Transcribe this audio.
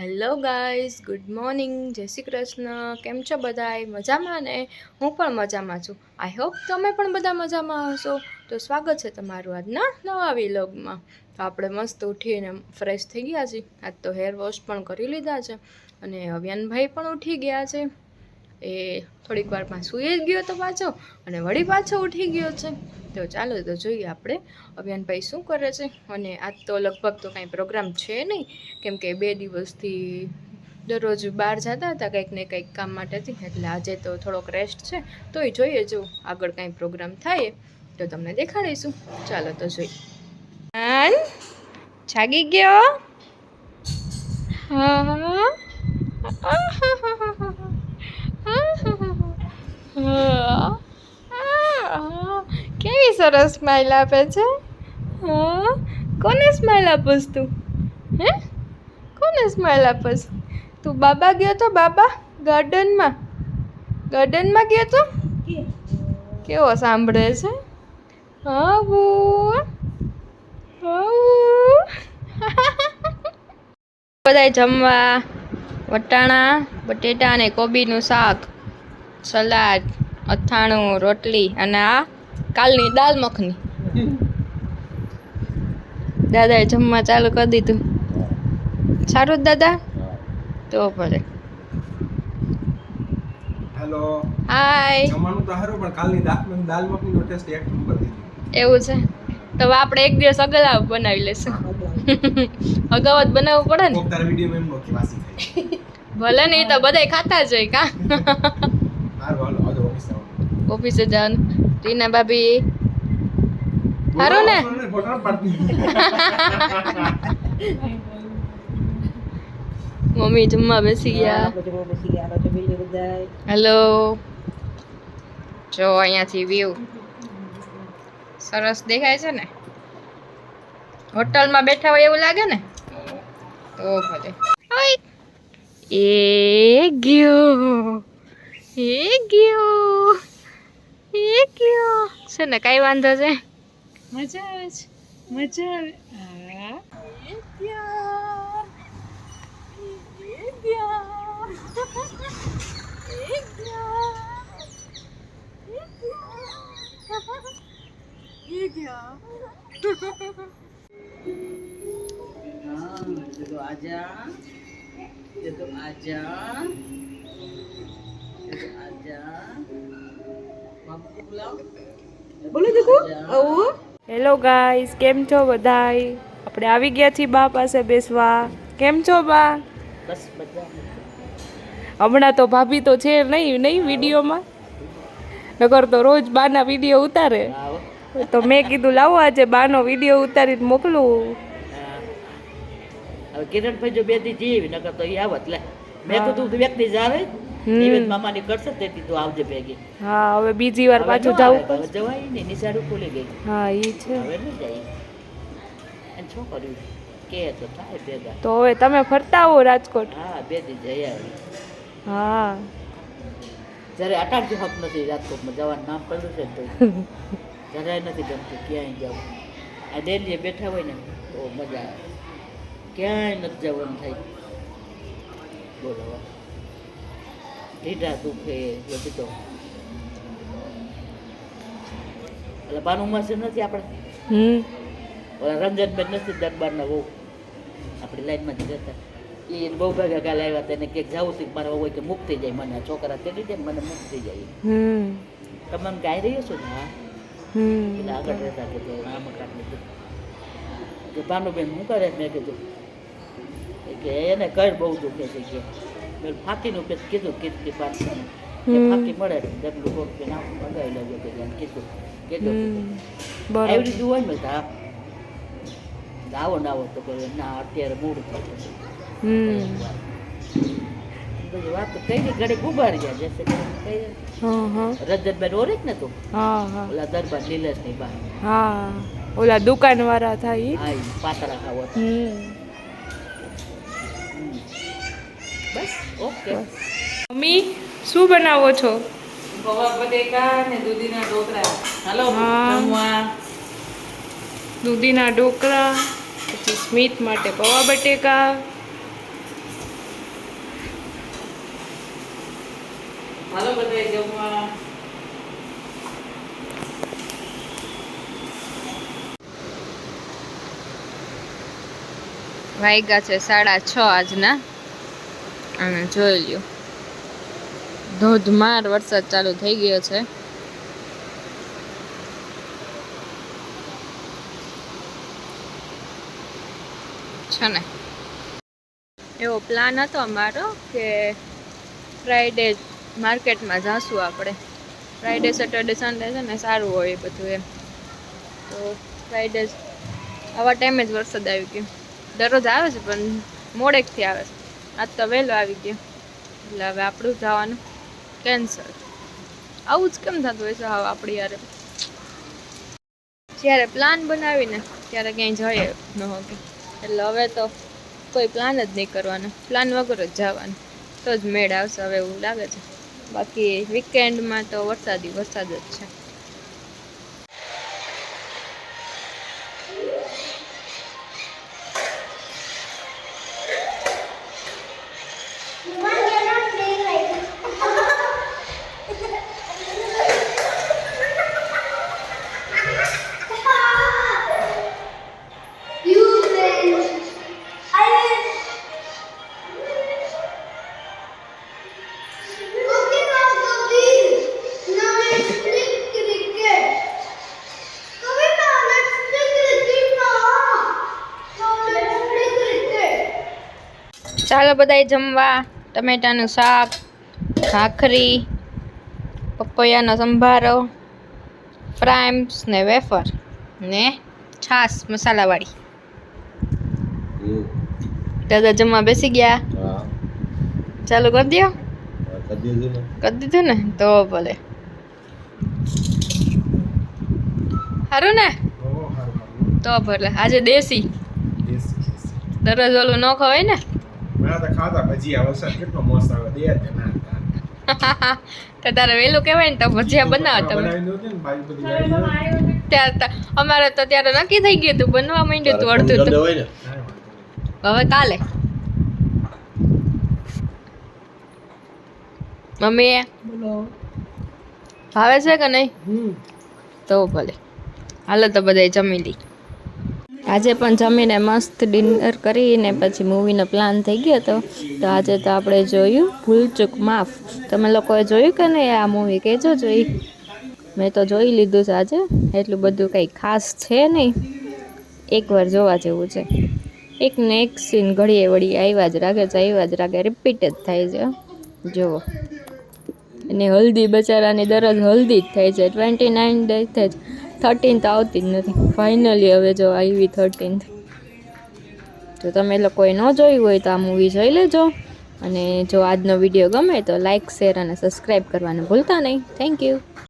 Hello guys, good morning, જય શ્રી કૃષ્ણ. કેમ છો બધાય? મજામાં ને? હું પણ મજામાં છું. આઈ હોપ તમે પણ બધા મજામાં હશો. તો સ્વાગત છે તમારું આજના નવા વિલોગમાં. તો આપણે મસ્ત ઉઠીને ફ્રેશ થઈ ગયા છીએ. આજ તો હેર વોશ પણ કરી લીધા છે અને અવ્યાનભાઈ પણ ઉઠી ગયા છે. એ થોડીક વારમાં સૂઈ જ ગયો તો પાછો અને વળી પાછો ઉઠી ગયો છે. તો ચાલો તો જોઈએ આપણે અભિયાનભાઈ શું કરે છે? અને આજ તો લગભગ તો કાંઈ પ્રોગ્રામ છે નહીં. કેમ કે બે દિવસથી દરરોજ બહાર જતા હતા કંઈક ને કંઈક કામ માટેથી. એટલે આજે તો થોડોક રેસ્ટ છે. તોય જોઈએ જો આગળ કાંઈ પ્રોગ્રામ થાય તો તમને દેખાડીશું. ચાલો તો જોઈએ. જાગી ગયો? હા હા. સરસ સ્માઈલ આપે છે? હા, કોને સ્માઈલ આપસ તું? હે? કોને સ્માઈલ આપસ તું બાબા ગયો તો બાબા ગાર્ડનમાં ગાર્ડનમાં ગયો તો? કેવો સાંભળે છે? હા બધાય જમવા, વટાણા, બટેટા અને કોબીનું શાક, સલાડ, અથાણું, રોટલી અને આ કાલની દાલ મખની. દાદાએ જમવા ચાલુ કરી દીધું. સારું દાદા? તો ભલે. હેલો હાય જમવાનું તો સારું પણ કાલની દાળ દાલ મખનીનો ટેસ્ટ એક નંબર દીધી એવું છે? તો આપણે એક દિવસ અગલાવ બનાવી લેશું. અગાઉ જ બનાવવું પડે ને? તારા વીડિયો એમ નોખી વાસી થઈ ભલે ને તો બધાય ખાતા જ હોય કા? ઓફિસે જવાનું. રીના ભાભી. સારું ને? મમ્મી જમવા બેસી ગયા. હેલો. જો અહીંયાથી વ્યૂ સરસ દેખાય છે ને? હોટલમાં બેઠા હોય એવું લાગે ને? તો ભલે. એ ગયો. એ ગયો. છે ને, કઈ વાંધો છે? મજા આવે છે. મજા આવે. હા. એ ગયો એ ગયો એ ગયો એ બોલો દીકુ આવું. હેલો ગાઈસ કેમ છો બધાય? આપણે આવી ગયા છીએ બા પાસે બેસવા. કેમ છો બા? બસ હમણાં તો ભાભી તો છે નહીં નહીં વિડીયોમાં? નગર તો રોજ બાના વીડિયો ઉતારે. તો મેં કીધું લાવો આજે બાનો વીડિયો ઉતારી મોકલું. કિરણભાઈ જો બે દી જીવ નગર તો એ આવત લે. મેં કીધું વ્યક્તિ જ આવે નિવેદ મામાની કરશે તે તું આવજે ભેગી. હા હવે બીજી વાર પાછું ન જવું જવાય નહીં નિશાળું ખુલી ગઈ. હા એ છે. હવે ન જાય. અને કર્યું? કે તો થાય ભેગા. તો હવે તમે ફરતા આવો રાજકોટ. હા બે દી જઈ આવી. હા. જ્યારે અટાડજો હક નથી રાજકોટમાં જવાનું નામ કર્યું છે ને તો. જરાય નથી ગમતું ક્યાંય જવું. આ ડેલીએ બેઠા હોય ને તો મજા આવે. ક્યાંય નથી જવાનું થાય. બોલો. ઢીઢા દુખે એ તો એટલે બાનુમાં છે નથી આપણે હમ રંજનબેન નથી દરબારના બહુ આપણી લાઈનમાં જ રહેતા એ બહુ ભેગા કાલે આવ્યા હતા એને ક્યાંક જવું મારા મારે હોય કે મુક્ત થઈ જાય મને છોકરા તેડી જાય મને મુક્ત થઈ જાય હમ તમે એમ ગાઈ રહ્યો છો ને હા હમ એટલે આગળ રહેતા કે તો આમ કાઢને કે ભાનુબેન શું કરે મેં કીધું કે એને કઈ બહુ દુખે છે કે મેં ફાંકીનું પેજ કીધું કીર્તિ પાછી કે ફાંકી મળે ને ડબલું કોટ કે નાખું મંગાવી લેજો. કે કીધું. કીધું આવી રીતે હોય ને બધા આવો ને આવો તો કહે ના અત્યારે મૂળ બધી વાત તો કઈ ઘડી ઉભારી ગયા જશે કઈ રજતબેન ઓરે જ ને તું? ઓલા દરબાર લીલેશની બા હા. ઓલા દુકાન વાળા થાય પાતળા ખાવો બસ ઓકે. મમ્મી શું બનાવો છો? ભવા બટેકા ને દૂધીના ઢોકળા. હાલો જમવા. દૂધીના ઢોકળા પછી સ્મિત માટે પૌવા બટેકા. હાલો બધા જમવા. વાગ્યા છે સાડા છ આજના. અને જોઈ લ્યો. ધોધમાર વરસાદ ચાલુ થઈ ગયો છે. ને? એવો પ્લાન હતો અમારો કે ફ્રાઈડે માર્કેટમાં જાશું આપણે. ફ્રાઈડે સેટરડે સન્ડે છે ને સારું હોય એ બધું એમ. તો ફ્રાઈડે આવા ટાઈમે જ વરસાદ આવી ગયો. દરરોજ આવે છે પણ મોડેકથી આવે છે. આજ તો વહેલો આવી ગયો. એટલે હવે આપણું જવાનું. કેન્સલ આવું જ કેમ થતું હોય છે હવે આપણી યારે? જ્યારે પ્લાન બનાવીને ત્યારે ક્યાંય જઈએ ન હોકે. એટલે હવે તો કોઈ પ્લાન જ નહીં કરવાનો. પ્લાન વગર જ જવાનું. તો જ મેળ આવશે હવે એવું લાગે છે. બાકી વીકેન્ડમાં તો વરસાદી વરસાદ જ છે. What? ચાલો બધાય જમવા ટમેટાનું શાક ભાખરી પપૈયાનો સંભારો ફ્રાઈમ્સ ને વેફર ને છાશ મસાલાવાળી. દાદા જમવા બેસી ગયા. ચાલુ કરી દો કરી દીધું ને? કરી દીધું ને તો ભલે. સારું ને? તો ભલે. આજે દેશી. દરરોજ ઓલું ન ખવાય ને? મેં તો ખાતા ભજીયા વરસાદ કેટલો મસ્ત આવે દે જ ના તો તારે વહેલું કહેવાય ને તો ભજીયા બનાવો તમે. ત્યારે તો અમારે તો ત્યારે નક્કી થઈ ગયું હતું બનવા માંડ્યું હતું અડધું તો. કાંઈ વાંધો હવે કાલે. મમ્મી ભાવે છે કે નહીં? તો ભલે. હાલો તો બધાય જમી લી. આજે પણ જમીને મસ્ત ડિનર કરીને પછી મૂવીનો પ્લાન થઈ ગયો હતો તો આજે તો આપણે જોયું ભૂલચૂક માફ. તમે લોકોએ જોયું કે નહીં આ મૂવી? કહેજો જોઈ. મેં તો જોઈ લીધું છે આજે. એટલું બધું કંઈ ખાસ છે નહીં. એકવાર જોવા જેવું છે. એક ને એક સીન ઘડીએ વળી આવ્યા જ રાખે છે, આવ્યા જ રાખે રિપીટ જ થાય છે જુઓ. અને હલ્દી બચારાની દરરોજ હલ્દી જ થાય છે. ટ્વેન્ટી નાઇન ડે થાય છે. થર્ટીન્થ આવતી જ નથી. ફાઇનલી હવે જો આવી થર્ટીન્થ જો તમે લોકોએ ન જોયું હોય તો આ મૂવી જોઈ લેજો. અને જો આજનો વીડિયો ગમે તો લાઇક શેર અને સબસ્ક્રાઈબ કરવાનું ભૂલતા નહીં. Thank you